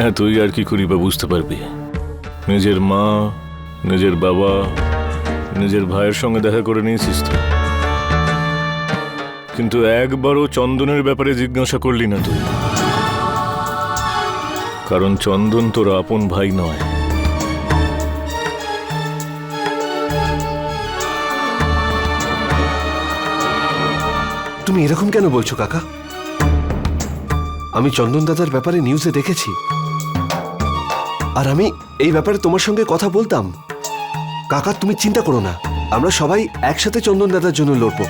হ্যাঁ তুই আর কি করি বা বুঝতে পারবি? নিজের মা, নিজের বাবা, নিজের ভাইয়ের সঙ্গে দেখা করে নিয়েছিস তো কিন্তু একবারও চন্দনের ব্যাপারে জিজ্ঞাসা করলি না তুই। কারণ চন্দন তোর আপন ভাই নয়। তুমি এরকম কেন বলছো, কাকা? আমি চন্দন দাদার ব্যাপারে নিউজে দেখেছি। আর আমি এই ব্যাপারে তোমার সঙ্গে কথা বলতাম। কাকা, তুমি চিন্তা করো না। আমরা সবাই একসাথে চন্দন দাদার জন্য লড়বো।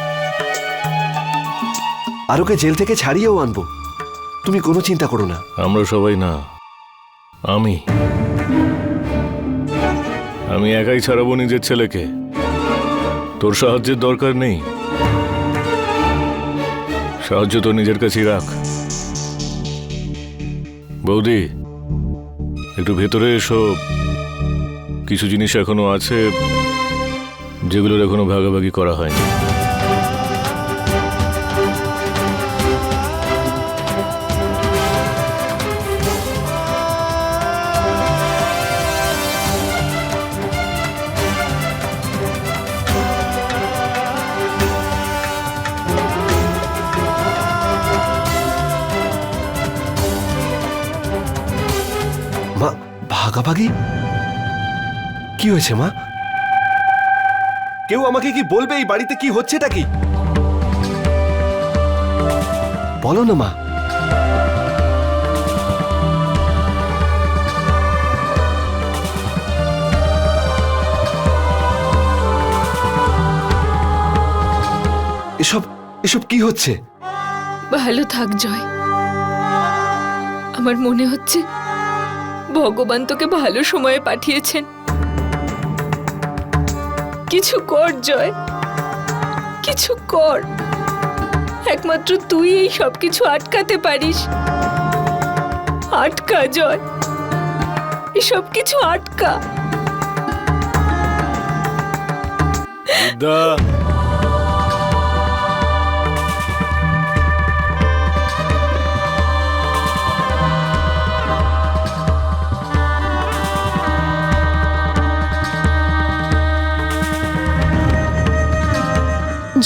আর ওকে জেল থেকে ছাড়িয়েও আনব। তুমি কোনো চিন্তা করো না। আমরা সবাই না। আমি। আমি একাই ছাড়াবো নিজের ছেলেকে। তোর সাহায্যের দরকার নেই। সাহায্য তো নিজের কাছেই রাখ। বৌদি একটু ভেতরে এসো। কিছু জিনিস এখনও আছে যেগুলোর এখনও ভাগাভাগি করা হয়নি। কি হয়েছে, মা? কেউ আমাকে কি বলবে এই বাড়িতে কি হচ্ছেটা কি বলো না, মা। এসব এসব কি হচ্ছে? ভালো থাক, জয়। আমার মনে হচ্ছে ভগবান তোকে ভালো সময়ে পাঠিয়েছেন। কিছু কর, জয়। কিছু কর। একমাত্র তুই এই সব কিছু আটকাতে পারিস। আটকা, জয়। এসব কিছু আটকা। বিদ্যা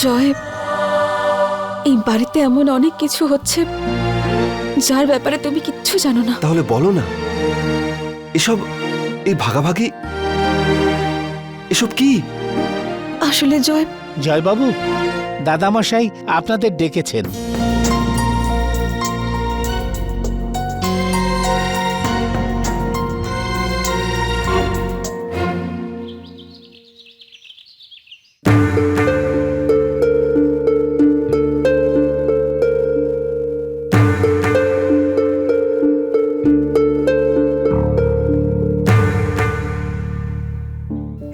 জয় এই বাড়িতে এমন অনেক কিছু হচ্ছে যার ব্যাপারে তুমি কিচ্ছু জানো না। তাহলে বলো না এসব এই ভাগাভাগি এসব কি? আসলে জয় জয় বাবু দাদামশাই আপনাদের ডেকেছেন।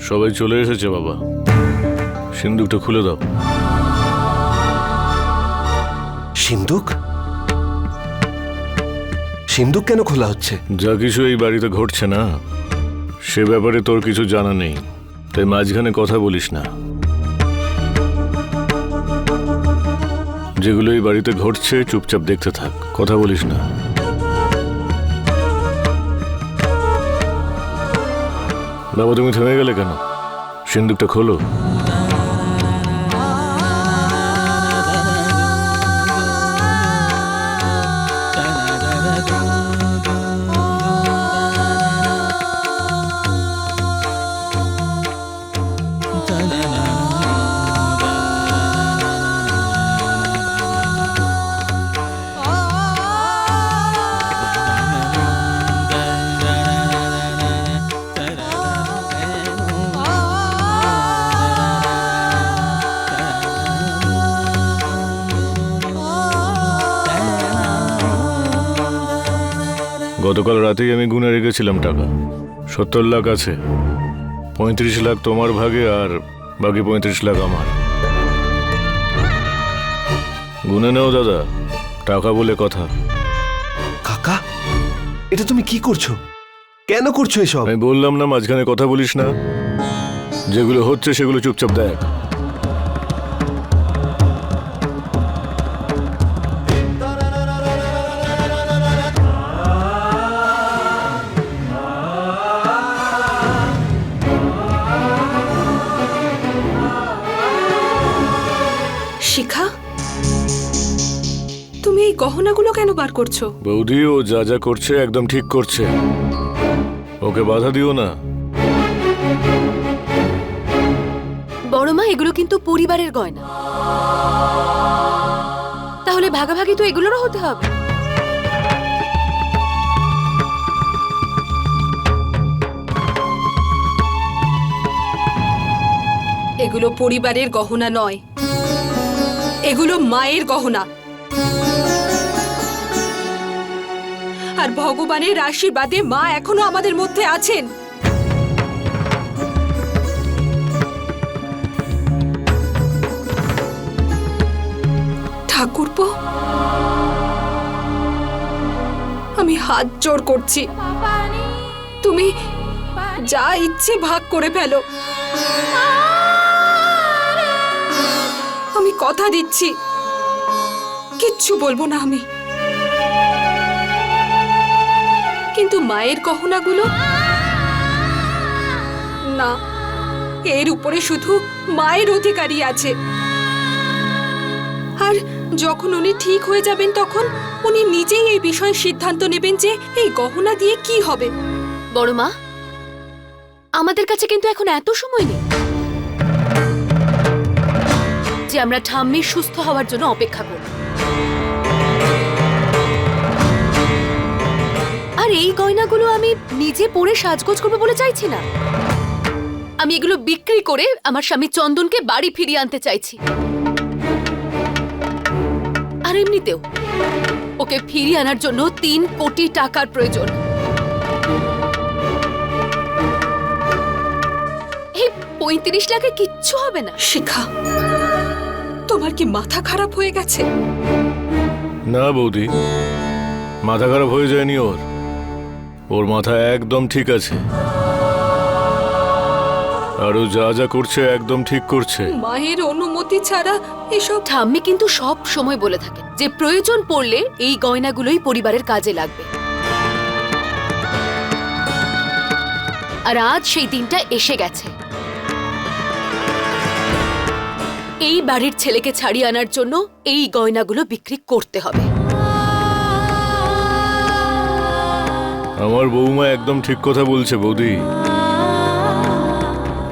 সবাই চলে এসেছে বাবা। সিন্দুকটা খুলে দাও। সিন্দুক? সিন্দুক কেন খোলা হচ্ছে? যা কিছু এই বাড়িতে ঘটছে না সে ব্যাপারে তোর কিছু জানা নেই তাই মাঝখানে কথা বলিস না। যেগুলো এই বাড়িতে ঘটছে চুপচাপ দেখতে থাক কথা বলিস না। বাবা তুমি থেমে গেলে কেন? সিন্দুকটা খোলো। রাতেই আমি গুনে রেখেছিলাম টাকা। সত্তর লাখ আছে। পঁয়ত্রিশ লাখ তোমার ভাগে আর বাকি পঁয়ত্রিশ লাখ আমার। গুনে নাও দাদা টাকা বলে কথা। কাকা এটা তুমি কি করছ? কেন করছ এসব? আমি বললাম না মাঝখানে কথা বলিস না। যেগুলো হচ্ছে সেগুলো চুপচাপ দেখ। তুমি এই গহনাগুলো কেন বার করছ? বৌদি ও যা যা করছে একদম ঠিক করছে। ওকে বাধা দিও না। বড় মা এগুলো কিন্তু পরিবারের গয়না। তাহলে ভাগাভাগি তো এগুলোরও হতে হবে। এগুলো পরিবারের গহনা নয়। এগুলো মায়ের গহনা। আর ভগবানের আশীর্বাদে মা এখনও আমাদের মধ্যে আছেন। ঠাকুরপো, আমি হাত জোর করছি। তুমি যা ইচ্ছে ভাগ করে ফেলো। আমি কথা দিচ্ছি। কিচ্ছু বলব না আমি। কিন্তু মায়ের গহনাগুলো? না, এর উপরে শুধু মায়ের অধিকারী আছে। আর যখন উনি ঠিক হয়ে যাবেন তখন উনি নিজেই এই বিষয়ে সিদ্ধান্ত নেবেন যে এই গহনা দিয়ে কি হবে। বড় মা, আমাদের কাছে কিন্তু এখন এত সময় নেই যে আমরা ঠাম্মির সুস্থ হওয়ার জন্য অপেক্ষা করব। আর এই গয়নাগুলো আমি নিজে পরে সাজগোজ করব বলে চাইছি না। আমি এগুলো বিক্রি করে আমার স্বামী চন্দনকে বাড়ি ফিরিয়ে আনতে চাইছি। আর এমনিতেও, ওকে ফিরিয়ে আনার জন্য তিন কোটি টাকার প্রয়োজন। এই পঁয়ত্রিশ লাখে কিচ্ছু হবে না। শিখা তোমার কি মাথা খারাপ হয়ে গেছে? না বৌদি মাথা খারাপ হয়ে যায়নি ওর। ওর মাথা একদম ঠিক আছে। আর যা যা করছে একদম ঠিক করছে। মায়ের অনুমতি ছাড়া এসব ঠাম্মি কিন্তু সব সময় বলে থাকেন যে প্রয়োজন পড়লে এই গয়নাগুলোই পরিবারের কাজে লাগবে। আর আজ সেই দিনটা এসে গেছে। এই বাড়ির ছেলেকে ছাড়িয়ে আনার জন্য এই গয়নাগুলো বিক্রি করতে হবে। আমার বৌমা একদম ঠিক কথা বলছে বৌদি।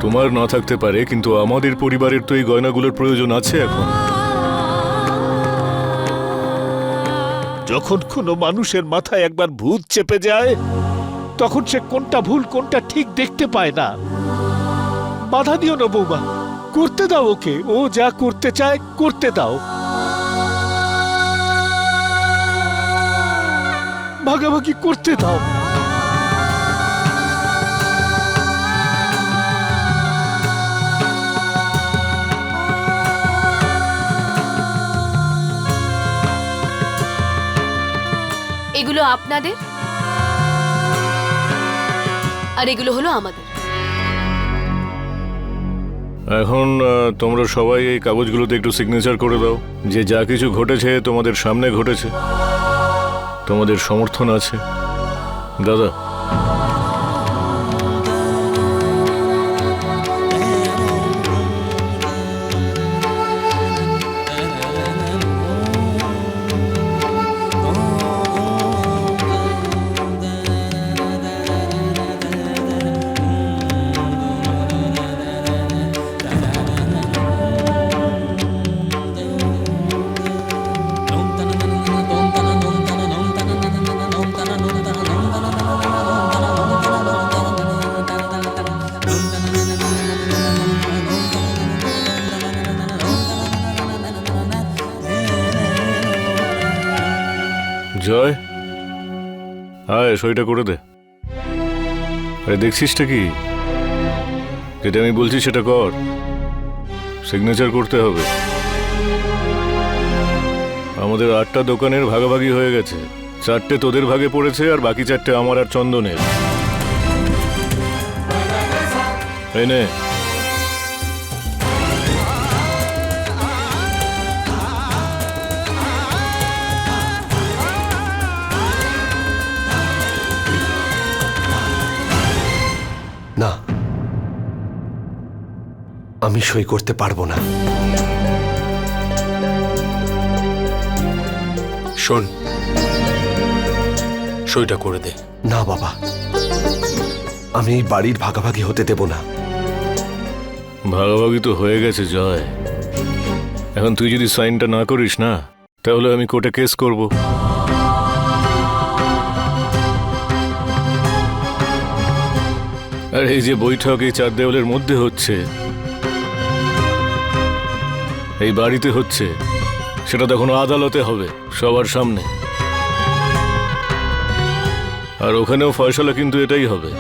তোমার না থাকতে পারে কিন্তু আমাদের পরিবারের তো এই গয়নাগুলোর প্রয়োজন আছে এখন। যখন কোনো মানুষের মাথায় একবার ভূত চেপে যায় তখন সে কোনটা ভুল কোনটা ঠিক দেখতে পায় না। বাধা দিও না বৌমা। করতে দাও ওকে। ও যা করতে চায়, করতে দাও। ভাগাভাগি করতে দাও। এগুলো আপনাদের? আর এগুলো হলো আমাদের। এখন তোমরা সবাই এই কাগজগুলোতে একটু সিগনেচার করে দাও যে যা কিছু ঘটেছে তোমাদের সামনে ঘটেছে। তোমাদের সমর্থন আছে। দাদা সইটা করে দে। আরে দেখছিসটা কি? যেটা আমি বলছি সেটা কর। সিগনেচার করতে হবে। আমাদের আটটা দোকানের ভাগাভাগি হয়ে গেছে। চারটে তোদের ভাগে পড়েছে আর বাকি চারটে আমার আর চন্দনের। এই আমি সই করতে পারব না। শোন। সইটা করে দে। না বাবা। আমি এই বাড়ির ভাগাভাগি হতে দেব না। ভাগাভাগি তো হয়ে গেছে জয়। এখন তুই যদি সাইনটা না করিস না তাহলে আমি কোর্টে কেস করব। আর এই যে বৈঠক এই চার দেওয়ালের মধ্যে হচ্ছে এই বাড়িতে হচ্ছে। সেটা তখন আদালতে হবে, সবার সামনে। আর ওখানেও ফয়সলা কিন্তু এটাই হবে।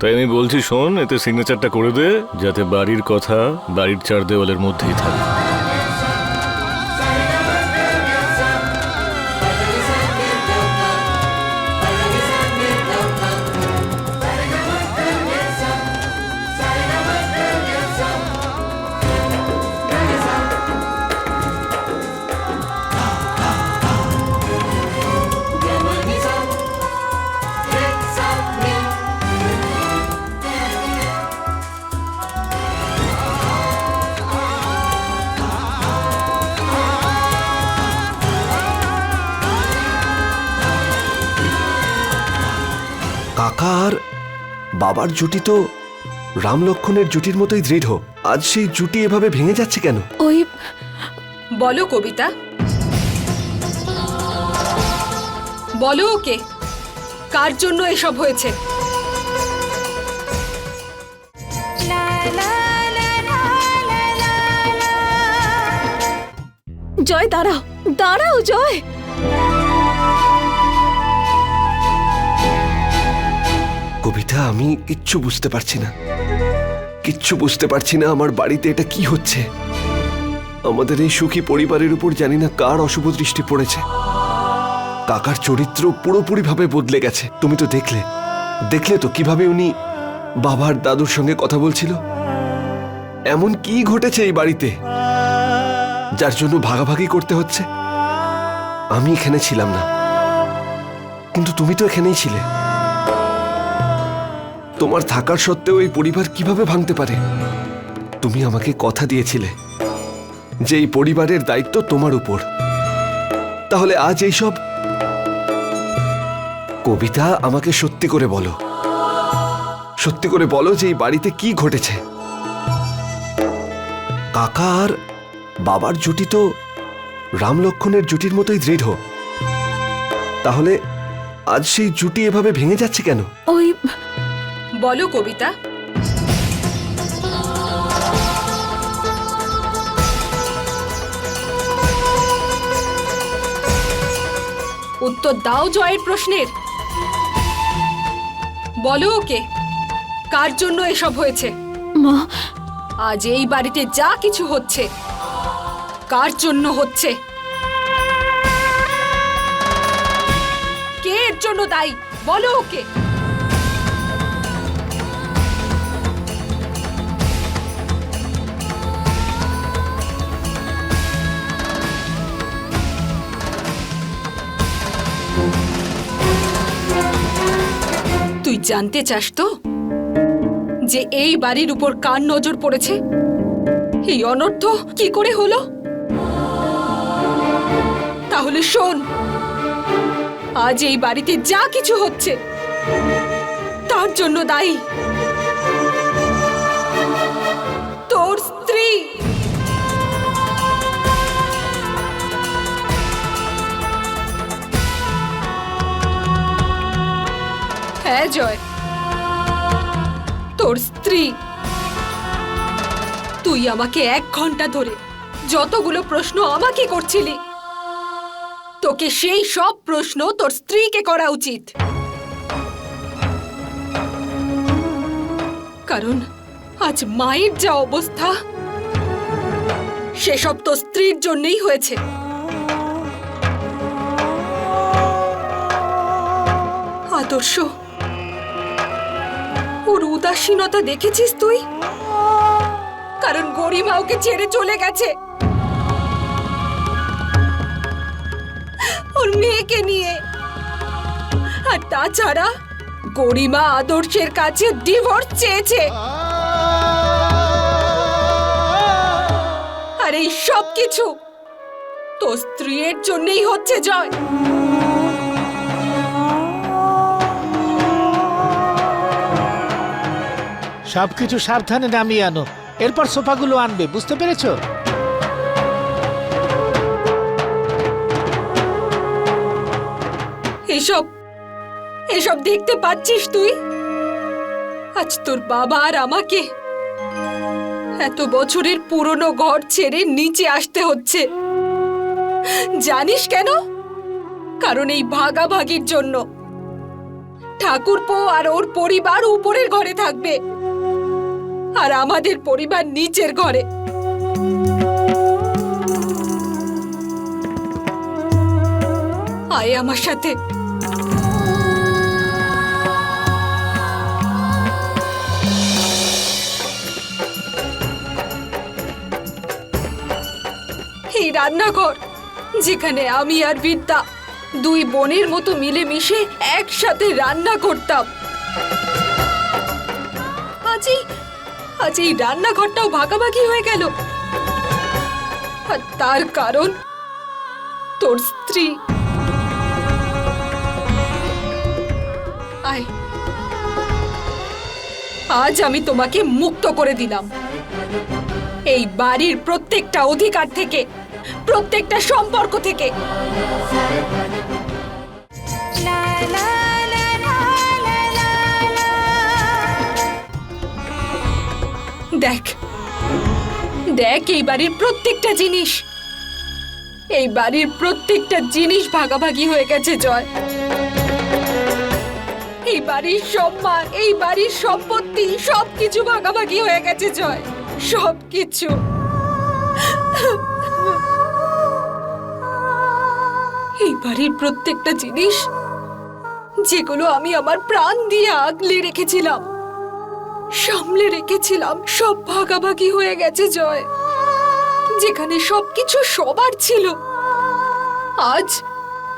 তাই আমি বলছি শোন, এতে সিগনেচারটা করে দে, যাতে বাড়ির কথা, বাড়ির চার দেওয়ালের মধ্যেই থাকে। বাবার জুটি তো রাম লক্ষণের জুটির মতোই দৃঢ়। আজ সেই জুটি এভাবে ভেঙে যাচ্ছে কেন? ওই বলো কবিতা। বলো ওকে। কার জন্য এসব হয়েছে? জয় দাঁড়াও। দাঁড়াও জয়। কবিতা, আমি কিচ্ছু বুঝতে পারছি না। কিচ্ছু বুঝতে পারছি না আমার বাড়িতে এটা কি হচ্ছে। আমাদের এই সুখী পরিবারের উপর জানি না কার অশুভ দৃষ্টি পড়েছে। কাকার চরিত্র পুরোপুরিভাবে বদলে গেছে। তুমি তো দেখলে। দেখলে তো কীভাবে উনি বাবার দাদুর সঙ্গে কথা বলছিল। এমন কি ঘটেছে এই বাড়িতে, যার জন্য ভাগাভাগি করতে হচ্ছে? আমি এখানে ছিলাম না। কিন্তু তুমি তো এখানেই ছিলে। তোমার থাকার সত্ত্বেও এই পরিবার কীভাবে ভাঙতে পারে? তুমি আমাকে কথা দিয়েছিলে যে এই পরিবারের দায়িত্ব তোমার উপর। তাহলে আজ এই সব কবিতা আমাকে সত্যি করে বলো। সত্যি করে বলো যে এই বাড়িতে কি ঘটেছে। কাকা আর বাবার জুটি তো রাম লক্ষণের জুটির মতোই দৃঢ়। তাহলে আজ সেই জুটি এভাবে ভেঙে যাচ্ছে কেন? ওই বলো কবিতা। উত্তর দাও জয়ের প্রশ্নের। বলো ওকে কার জন্য এসব হয়েছে? মা। আজ এই বাড়িতে যা কিছু হচ্ছে কার জন্য হচ্ছে? কে এর জন্য দায়ী? বলো ওকে। জানতে চাস তো? যে এই বাড়ির উপর কার নজর পড়েছে? এই অনর্থ কি করে হলো? তাহলে শোন, আজ এই বাড়িতে যা কিছু হচ্ছে, তার জন্য দায়ী। তোর স্ত্রী হ্যাঁ জয়। তোর স্ত্রী। তুই আমাকে এক ঘণ্টা ধরে যতগুলো প্রশ্ন আমাকে করছিলি, তোকে সেই সব প্রশ্ন তোর স্ত্রীকে করা উচিত। কারণ আজ মায়ের যা অবস্থা, সেসব তো স্ত্রীর জন্যই হয়েছে। আদর্শ ওর উদাসীনতা দেখেছিস তুই? কারণ গরিমা ওকে ছেড়ে চলে গেছে। ওর মেয়েকে নিয়ে। আর তাছাড়া গরিমা আদর্শের কাছে ডিভোর্স চেয়েছে। আর এই সব কিছু তো স্ত্রীর জন্যই হচ্ছে জয়। সবকিছু সাবধানে নামিয়ে আনো। এরপর সোফাগুলো আনবে, বুঝতে পেরেছ? এসব এসব দেখতে পাচ্ছিস তুই? আজ তোর বাবা আর আমাকে এত বছরের পুরনো ঘর ছেড়ে নিচে আসতে হচ্ছে। জানিস কেন? কারণ এই ভাগাভাগির জন্য। ঠাকুরপো আর ওর পরিবার উপরের ঘরে থাকবে। আর আমাদের পরিবার নিচের ঘরে। আয় আমার সাথে। এই রান্নাঘর, যেখানে আমি আর বিদ্যা দুই বোনের মতো মিলেমিশে একসাথে রান্না করতাম। আজ এই রান্নাঘরটাও ভাগাভাগি হয়ে গেল। আর তার কারণ তোর স্ত্রী। আয়। আজ আমি তোমাকে মুক্ত করে দিলাম। এই বাড়ির প্রত্যেকটা অধিকার থেকে, প্রত্যেকটা সম্পর্ক থেকে। দেখ। দেখ এই বাড়ির প্রত্যেকটা জিনিস। এই বাড়ির প্রত্যেকটা জিনিস ভাগাভাগি হয়ে গেছে, জয়। এই বাড়ির সম্মান এই বাড়ির সম্পত্তি, সবকিছু ভাগাভাগি হয়ে গেছে, জয়। সবকিছু। এই বাড়ির প্রত্যেকটা জিনিস, যেগুলো আমি আমার প্রাণ দিয়ে আগলে রেখেছিলাম সামলে রেখেছিলাম। সব ভাগাভাগি হয়ে গেছে, জয়। যেখানে সবকিছু সবার ছিল। আজ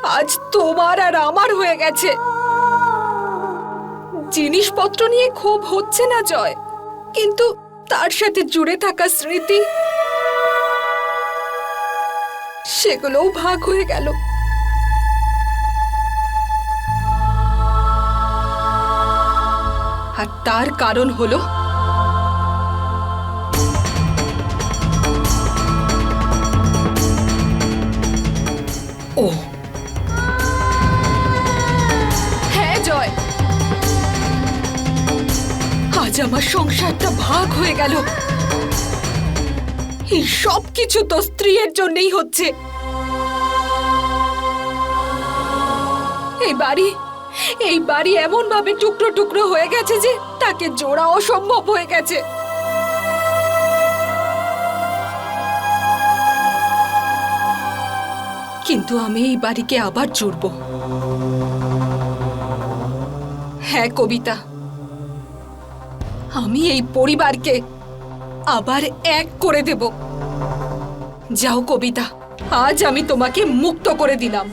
আজ তোমার আর আমার হয়ে গেছে। জিনিসপত্র নিয়ে ক্ষোভ হচ্ছে না, জয়। কিন্তু তার সাথে জুড়ে থাকা স্মৃতি, সেগুলোও ভাগ হয়ে গেল। আর তার কারণ হলো ও। হ্যাঁ জয়। আজ আমার সংসারটা ভাগ হয়ে গেল। এই সব কিছু তো স্ত্রীর জন্যই হচ্ছে। এই বাড়ি এই বাড়ি এমন ভাবে টুকরো টুকরো হয়ে গেছে যে তাকে জোড়া অসম্ভব হয়ে গেছে। কিন্তু আমি এই বাড়িকে আবার জুড়ব। হ্যাঁ কবিতা। আমি এই পরিবারকে আবার এক করে দেব। যাও, কবিতা, আজ আমি তোমাকে মুক্ত করে দিলাম।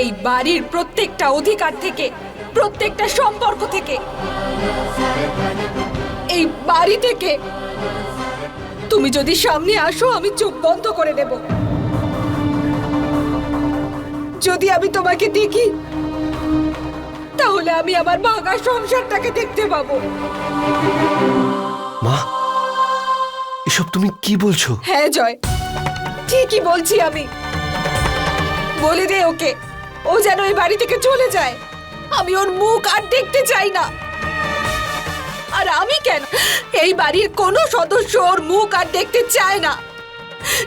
এই বাড়ির প্রত্যেকটা অধিকার থেকে প্রত্যেকটা সম্পর্ক থেকে এই বাড়ি থেকে তুমি যদি সামনে আসো আমি চোখ বন্ধ করে দেব। যদি আমি তোমাকে দেখি তাহলে আমি আমার ভাঙা সংসারটাকে দেখতে পাবো। মা এসব তুমি কি বলছো? হ্যাঁ জয়। ঠিকই বলছি আমি। বলে দে ওকে। ও যেন এই বাড়ি থেকে চলে যায়। আমি ওর মুখ আর দেখতে চাই না। আর আমি কেন? এই বাড়ির কোনো সদস্য ওর মুখ আর দেখতে চায় না।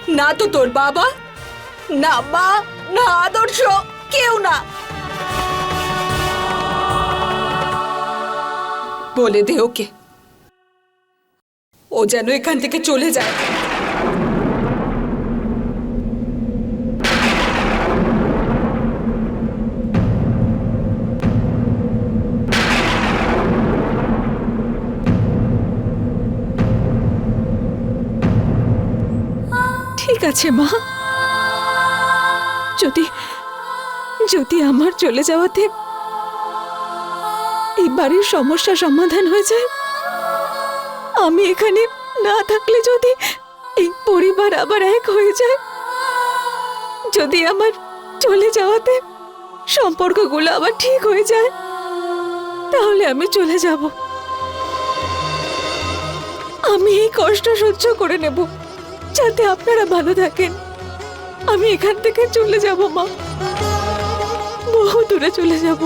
না তো তোর বাবা, না মা, না আদর্শ, কেউ না। বলে দে ওকে। ও যেন এখান থেকে চলে যায়। আছে মা। যদি যদি আমার চলে যাওয়াতে এই বাড়ির সমস্যা সমাধান হয়ে যায়, আমি এখানে না থাকলে যদি এই পরিবার আবার এক হয়ে যায়, যদি আমার চলে যাওয়াতে সম্পর্কগুলো আবার ঠিক হয়ে যায়, তাহলে আমি চলে যাব। আমি এই কষ্ট সহ্য করে নেব। যাতে আপনারা ভালো থাকেন। আমি এখান থেকে চলে যাব মা। বহু দূরে চলে যাব।